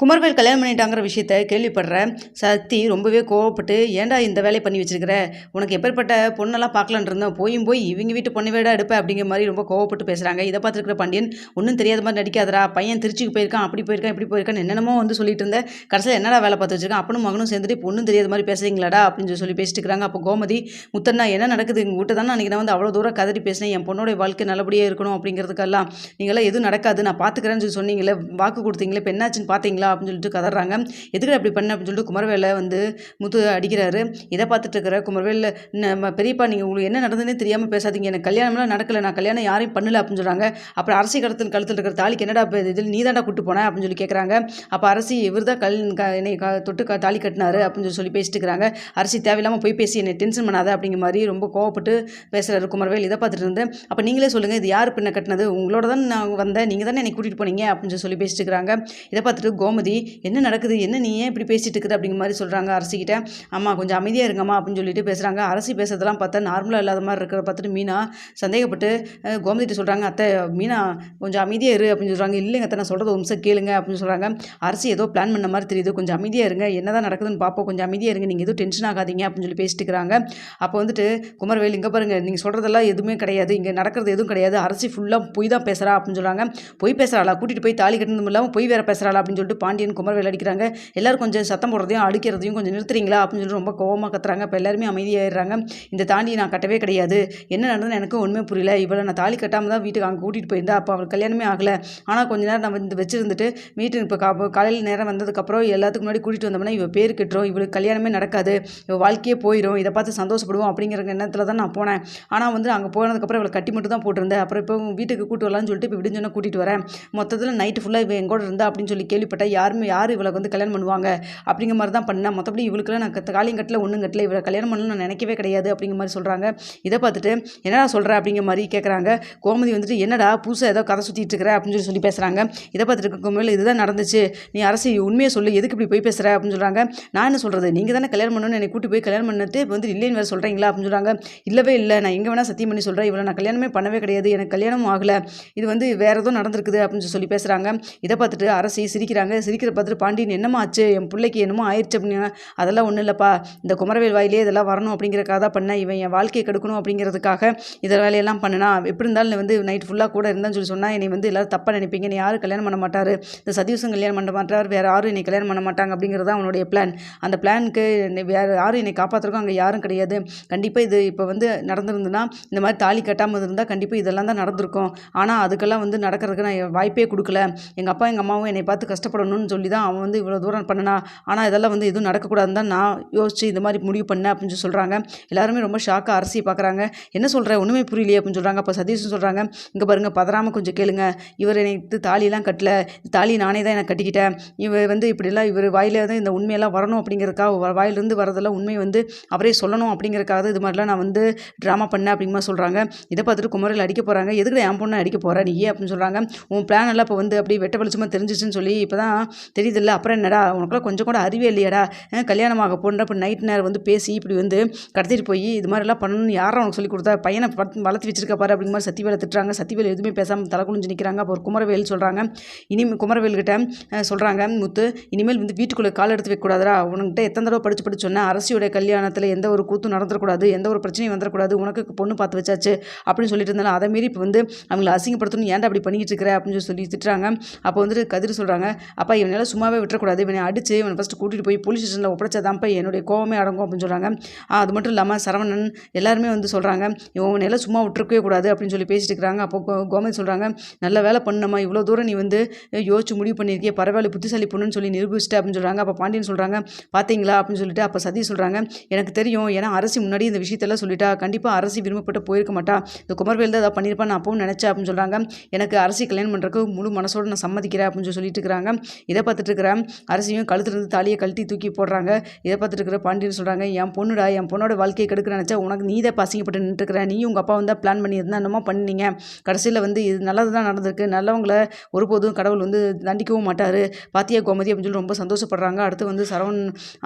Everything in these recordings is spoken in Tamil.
குமரவேல் கல்யாணம் பண்ணிட்டாங்கிற விஷயத்த கேள்விப்படுற சக்தி ரொம்பவே கோவப்பட்டு ஏன்டா இந்த வேலையை பண்ணி வச்சிருக்கிற? உனக்கு எப்பேற்பட்ட பொண்ணெல்லாம் பார்க்கலான்னு இருந்தோம். போயும் போய் இவங்க வீட்டு பொண்ணு வேடா எடுப்ப அப்படிங்கிற மாதிரி ரொம்ப கோவப்பட்டு பேசுகிறாங்க இதை பார்த்துருக்கிற பாண்டியன் ஒன்றும் தெரியாத மாதிரி நடிக்காதரா பையன் திருச்சிக்கு போயிருக்கான். அப்படி போயிருக்கான் இப்படி போயிருக்கான் என்னென்னமோ வந்து சொல்லிட்டு இருந்தேன் கடைசியில் என்னடா வேலை பார்த்து வச்சிருக்கான்? அப்பனும் மகனும் சேர்ந்துட்டு இப்போ ஒன்றும் தெரியாத மாதிரி பேசுறீங்களாடா அப்படின்னு சொல்லி சொல்லி பேசிட்டு இருக்காங்க அப்போ கோமதி முத்தண்ணா என்ன நடக்குது? எங்கள் வீட்டை தானே அன்றைக்கி நான் வந்து அவ்வளோ தூரம் கதறி பேசினேன். என் பொண்ணோட வாழ்க்கை நல்லபடியாக இருக்கணும் அப்படிங்கிறதுக்கெல்லாம் நீங்களாம் எதுவும் நடக்காது. நான் பார்த்துக்கிறேன்னு சொல்லி சொன்னீங்களே வாக்கு கொடுத்தீங்களே இப்போ என்னாச்சுன்னு பார்த்தீங்களா? அப்படின்னு சொல்லிட்டு கதறாங்க. எதுக்கு அப்படி பண்ண? அப்படின்னு சொல்லிட்டு குமரவேலை வந்து முத்து அடிக்கிறாரு. இதை பார்த்துட்டு இருக்கிற குமரவேல நம்ம பெரியப்பா நீங்கள் உங்களுக்கு என்ன நடந்ததுன்னே தெரியாமல் பேசாதீங்க. எனக்கு கல்யாணம்லாம் நடக்கல. நான் கல்யாணம் யாரையும் பண்ணல அப்படின்னு சொல்கிறாங்க அப்புறம் அரசி கடத்தில் கழுத்தில் இருக்கிற தாலிக்கு என்னடா இப்போ இதில் நீ தாண்டா கூட்டு போனேன் அப்படின்னு சொல்லி கேட்குறாங்க அப்போ அரசி இவர் தான் கல் என்னை தொட்டு தாலி கட்டினாரு அப்படின்னு சொல்லி பேசிட்டு இருக்கிறாங்க. அரசி தேவையில்லாமல் போய் பேசி என்னை டென்ஷன் பண்ணாத அப்படிங்கிற மாதிரி ரொம்ப கோவப்பட்டு பேசுகிறாரு குமரவேல். இதை பார்த்துட்டு இருந்தேன். அப்போ நீங்களே சொல்லுங்கள் இது யார் பின்ன கட்டினது? உங்களோட தான் நான் வந்தேன். நீங்கள் தானே என்னை கூட்டிகிட்டு போனீங்க? அப்படின்னு சொல்லி சொல்லி பேசிட்டு இருக்கிறாங்க. இதை பார்த்துட்டு கோமதி என்ன நடக்குது? என்ன நீ ஏன் இப்படி பேசிட்டு இருக்கிற அப்படிங்கிற மாதிரி சொல்கிறாங்க அரசிக்கிட்ட. அம்மா கொஞ்சம் அமைதியாக இருங்கம்மா அப்படின்னு சொல்லிட்டு பேசுகிறாங்க அரசி பேசுறதெல்லாம் பார்த்தா நார்மலாக இல்லாத மாதிரி இருக்கிற பார்த்துட்டு மீனா சந்தேகப்பட்டு கோமதிட்டு சொல்கிறாங்க அத்தை மீனா கொஞ்சம் அமைதியாக இரு அப்படின்னு சொல்கிறாங்க இல்லைங்க அத்தை நான் சொல்கிறது ஒரு நிமிஷம் கேளுங்க அப்படின்னு சொல்கிறாங்க அரசி ஏதோ பிளான் பண்ண மாதிரி தெரியுது. கொஞ்சம் அமைதியாக இருங்க. என்னதான் நடக்குதுன்னு பார்ப்போம். கொஞ்சம் அமைதியாக இருங்க. நீங்கள் எதுவும் டென்ஷன் ஆகாதீங்க அப்படின்னு சொல்லி பேசிட்டு இருக்கிறாங்க. அப்போ வந்துட்டு குமரவேல் இங்கே பாருங்கள் நீங்கள் சொல்கிறதெல்லாம் எதுவுமே கிடையாது. இங்கே நடக்கிறது எதுவும் கிடையாது. அரசி ஃபுல்லாக பொய் தான் பேசுகிறா அப்படின்னு சொல்கிறாங்க பொய் பேசுகிறாளா கூட்டிகிட்டு போய் தாலி கட்டணும் இல்லாமல் பொய் வேறு பேசுகிறாளா அப்படின்னு சொல்லிட்டு பாண்டியன் குமரவேல் அடிக்கிறாங்க. எல்லாரும் கொஞ்சம் சத்தம் போடுறதையும் அடிக்கிறதையும் கொஞ்சம் நிறுத்துறீங்களா? அப்படின்னு சொல்லிட்டு ரொம்ப கோவமாக கத்துறாங்க. இப்போ எல்லாருமே அமைதியாயிடுறாங்க. இந்த தாண்டி நான் கட்டவே கிடையாது. என்ன நடந்ததுன்னு எனக்கு ஒன்றுமே புரியல. இவ்வளோ நான் தாலி கட்டாமல் தான் வீட்டுக்கு அங்கே கூட்டிகிட்டு போயிருந்தா. அப்போ அவள் கல்யாணமே ஆகலை. ஆனால் கொஞ்ச நேரம் நான் வந்து வச்சுருந்துட்டு வீட்டுக்கு இப்போ கா காலையில் நேரம் வந்ததுக்கப்புறம் எல்லாத்துக்கு முன்னாடி கூட்டிகிட்டு வந்தோம்னா இவள் பேர் கட்டுறோம் இவளுக்கு கல்யாணமே நடக்காது. இவள் வாழ்க்கையே போயிடும் இதை பார்த்து சந்தோஷப்படுவோம் அப்படிங்கிற எண்ணத்தில் தான் நான் போனேன். ஆனால் வந்து அங்கே போனதுக்கப்புறம் இவளை கட்டி மட்டும் தான் போட்டிருந்தேன். அப்புறம் இப்போ வீட்டுக்கு கூட்டு வரலான்னு சொல்லிட்டு இப்போ விடுஞ்சோன்னா கூட்டிகிட்டு வரேன். மொத்தத்தில் நைட்டு ஃபுல்லாக இவள் எங்கூட இருந்தா அப்படின்னு சொல்லி கேள்விப்பட்டேன் யாருமே யார் இவளை வந்து கல்யாணம் பண்ணுவாங்க? அப்படிங்கிற மாதிரி தான் பண்ணேன் மற்றபடி இவளுக்குலாம் நான் கத்த காலியும் கட்டல ஒன்றும் கட்டல. இவளை கல்யாணம் பண்ணணும்னு நான் நினைக்கவே கிடையாது அப்படிங்கிற மாதிரி சொல்கிறாங்க இதை பார்த்துட்டு என்னடா சொல்கிற அப்படிங்கிற மாதிரி கேட்குறாங்க கோமதி வந்துட்டு என்னடா புதுசாக ஏதோ கதை சுற்றிட்டு இருக்கிற? அப்படின்னு சொல்லி சொல்லி பேசுகிறாங்க இதை பார்த்துட்டு கோமதியில் இதுதான் நடந்துச்சு. நீ அரசு உண்மையை சொல்லு. எதுக்கு இப்படி போய் பேசுகிற அப்படின்னு சொல்கிறாங்க நான் என்ன சொல்கிறது நீங்கள் தானே கல்யாணம் பண்ணணும்னு என்னை கூட்டி போய் கல்யாணம் பண்ணிட்டு இப்போ வந்து இல்லைன்னு வேறு சொல்கிறீங்களா அப்படின்னு சொல்கிறாங்க இல்லவே இல்லை. நான் எங்கே வேணால் சத்தியம் பண்ணி சொல்கிறேன் இவ்வளோ நான் கல்யாணமே பண்ணவே கிடையாது. எனக்கு கல்யாணமும் ஆகலை. இது வந்து வேறு ஏதோ நடந்திருக்குது. அப்படின்னு சொல்லி பேசுகிறாங்க இதை பார்த்துட்டு அரசி சிரிக்கிறாங்க. சிரிக்கிற பார்த்துட்டு பாண்டியன் என்னம்மா ஆச்சு? என் பிள்ளைக்கு என்னமோ ஆயிடுச்சு அப்படின்னா அதெல்லாம் ஒன்றும் இல்லைப்பா. இந்த குமரவேல் வாயிலே இதெல்லாம் வரணும் அப்படிங்கிறக்காக தான் பண்ணேன் இவன் என் வாழ்க்கையை கெடுக்கணும் அப்படிங்கிறதுக்காக இதை வேலையெல்லாம் பண்ணனா. எப்படி இருந்தாலும் வந்து நைட் ஃபுல்லாக கூட இருந்தான்னு சொல்லி சொன்னால் என்னை வந்து எல்லாரும் தப்பாக நினைப்பீங்க. நீ யாரும் கல்யாணம் பண்ண மாட்டார். இந்த சதீஷும் கல்யாணம் பண்ண மாட்டார். வேறு யாரும் என்னை கல்யாணம் பண்ண மாட்டாங்க அப்படிங்கிறது தான் அவனுடைய பிளான் அந்த பிளானுக்கு வேறு யாரும் என்னை காப்பாற்றுறக்கும் அங்கே யாரும் கிடையாது. கண்டிப்பாக இது இப்போ வந்து நடந்திருந்துன்னா இந்த மாதிரி தாலி கட்டாமல் இருந்தால் கண்டிப்பாக இதெல்லாம் தான் நடந்திருக்கும். ஆனால் அதுக்கெல்லாம் வந்து நடக்கிறதுக்கு நான் வாய்ப்பே கொடுக்கல. எங்கள் அப்பா எங்கள் அம்மாவும் என்னை பார்த்து கஷ்டப்படணும். பண்ணணும்னு சொல்லி தான் அவன் வந்து இவ்வளோ தூரம் பண்ணனா. ஆனால் இதெல்லாம் வந்து எதுவும் நடக்கக்கூடாதுன்னு தான் நான் யோசிச்சு இந்த மாதிரி முடிவு பண்ணேன் அப்படின்னு சொல்லி சொல்கிறாங்க எல்லாருமே ரொம்ப ஷாக்காக அரசியை பார்க்குறாங்க. என்ன சொல்கிற ஒன்றுமே புரியலையே அப்படின்னு சொல்கிறாங்க அப்போ சதீஷும் சொல்கிறாங்க இங்கே பாருங்கள் பதறாமல் கொஞ்சம் கேளுங்க. இவர் எனக்கு தாலியெல்லாம் கட்டல. தாலி நானே தான் எனக்கு கட்டிக்கிட்டேன். இவர் வந்து இப்படிலாம் இவர் வாயில தான் இந்த உண்மையெல்லாம் வரணும் அப்படிங்கிறதுக்காக வ- வாயிலிருந்து வரதெல்லாம் உண்மை வந்து அவரே சொல்லணும் அப்படிங்கிறக்காக இது மாதிரிலாம் நான் வந்து ட்ராமா பண்ணேன் அப்படிங்கிற சொல்கிறாங்க இதை பார்த்துட்டு குமரில் அடிக்க போகிறாங்க எதுக்கு என் பொண்ணை அடிக்க போகிறேன் நீ அப்படின்னு சொல்கிறாங்க உன் பிளான் எல்லாம் இப்போ வந்து அப்படியே வெட்ட வெளிச்சமாக தெரிஞ்சிச்சுன்னு சொல்லி இப்போ தான் தெரியுதில்ல? அப்புறம் என்னடா உனக்குலாம் கொஞ்சம் கூட அறிவே இல்லையாடா. கல்யாணம் கல்யாணமாக போன்ற இப்போ நைட் நேரம் வந்து பேசி இப்படி வந்து கடத்திட்டு போய் இது மாதிரிலாம் பண்ணணும்னு யாரும் அவனுக்கு சொல்லி கொடுத்தா பையனை வளர்த்து வளர்த்து வச்சிருக்க பாரு அப்படிங்கிற மாதிரி சத்திவேலை திட்டுறாங்க சத்திவேல் எதுவுமே பேசாமல் தலை குளிஞ்சு நிற்கிறாங்க அப்போ ஒரு குமரவேல் சொல்கிறாங்க இனி குமரவேல்கிட்ட சொல்கிறாங்க முத்து இனிமேல் வந்து வீட்டுக்குள்ளே கால் எடுத்து வைக்கக்கூடாதா உனக்கிட்ட எத்தனை தடவை படிச்சு படிச்சு சொன்னேன். அரசியோட கல்யாணத்தில் எந்த ஒரு கூத்தும் நடந்துடக்கூடாது எந்த ஒரு பிரச்சனையும் வந்துடக்கூடாது உனக்கு பொண்ணு பார்த்து வச்சாச்சு அப்படின்னு சொல்லிட்டு இருந்தாலும் அதை மீறி இப்போ வந்து அவங்களை அசிங்கப்படுத்தணும் ஏன்டா அப்படி பண்ணிக்கிட்டு இருக்கிற அப்படின்னு சொல்லி திட்டுறாங்க. அப்போ வந்துட்டு கதிர் சொல்கிறாங்க அப்போ அப்பா இவனால் சும்மாவே விட்டுறக்கூடாது. இவனை அடித்து இவனை ஃபஸ்ட்டு கூட்டிகிட்டு போய் போலீஸ் ஸ்டேஷனில் ஒப்படைச்சாதான்ப்பா என்னுடைய கோவமே அடங்கும் அப்படின்னு சொல்கிறாங்க அது மட்டும் இல்லாமல் சரவணன் எல்லாருமே வந்து சொல்கிறாங்க இவனையெல்லாம் சும்மா விட்டுருக்கவே கூடாது அப்படின்னு சொல்லி பேசிட்டு இருக்கிறாங்க. அப்போ கோ- கோமதி சொல்கிறாங்க நல்ல வேலை பண்ணம்மா. இவ்வளோ தூரம் நீ வந்து யோசிச்சு முடிவு பண்ணியிருக்கிய. பரவாயில்ல புத்திசாலி பொண்ணுன்னு சொல்லி நிரூபிச்சிட்டு அப்படின்னு சொல்கிறாங்க அப்போ பாண்டியன் சொல்கிறாங்க பார்த்தீங்களா அப்படின்னு சொல்லிட்டு அப்போ சதி சொல்கிறாங்க எனக்கு தெரியும். ஏன்னா அரசு முன்னாடி இந்த விஷயத்தெல்லாம் சொல்லிட்டா. கண்டிப்பாக அரசு விரும்பப்பட்டு போயிருக்க மாட்டா. இந்த குமர்வேல் தான் அதை பண்ணியிருப்பான் நான் அப்பவும் நினச்சேன் அப்படின்னு சொல்கிறாங்க எனக்கு அரசி கல்யாணம் பண்ணுறதுக்கு முழு மனசோடு நான் சம்மதிக்கிறேன் அப்படின்னு சொல்லிட்டு இருக்கிறாங்க. இதை பார்த்துட்டு இருக்கிற அரசியும் கழுத்துலேருந்து தாலியை கழட்டி தூக்கி போடுறாங்க. இதை பார்த்துட்டு இருக்கிற பாண்டியன் சொல்கிறாங்க என் பொண்ணுடா என் பொண்ணோட வாழ்க்கையை கெடுக்க நினச்சா உனக்கு நீ தான் பாசிங்கப்பட்டு நின்றுருக்கிற நீ உங்கள் அப்பா வந்து பிளான் பண்ணியிருந்தா என்னமோ பண்ணீங்க. கடைசியில் வந்து இது நல்லது தான் நடந்திருக்கு. நல்லவங்கள ஒருபோதும் கடவுள் வந்து தண்டிக்கவும் மாட்டார். பாத்தியா கோமதி? அப்படின்னு சொல்லி ரொம்ப சந்தோஷப்படுறாங்க. அடுத்து வந்து சரவண்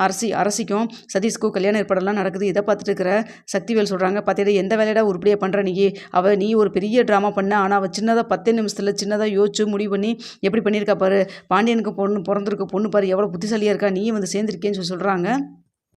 அரசி அரசிக்கும் சதீஷ்க்கும் கல்யாண ஏற்பாடெல்லாம் நடக்குது. இதை பார்த்துட்டு இருக்கிற சக்திவேல் சொல்கிறாங்க பார்த்தியா எந்த வேலையடா உருப்படியாக பண்ணுற நீ? அவள் நீ ஒரு பெரிய ட்ராமா பண்ண. ஆனால் அவள் சின்னதாக பத்தே நிமிஷத்தில் சின்னதாக யோசிச்சு முடிவு பண்ணி எப்படி பண்ணியிருக்கா பாரு. பாண்டியனுக்கு பையனுக்கு பொண்ணு பிறந்திருக்க பொண்ணு பாரு எவ்வளோ புத்திசாலியாக இருக்கா நீயும் வந்து சேர்ந்துருக்கேன்னு சொல்லி சொல்கிறாங்க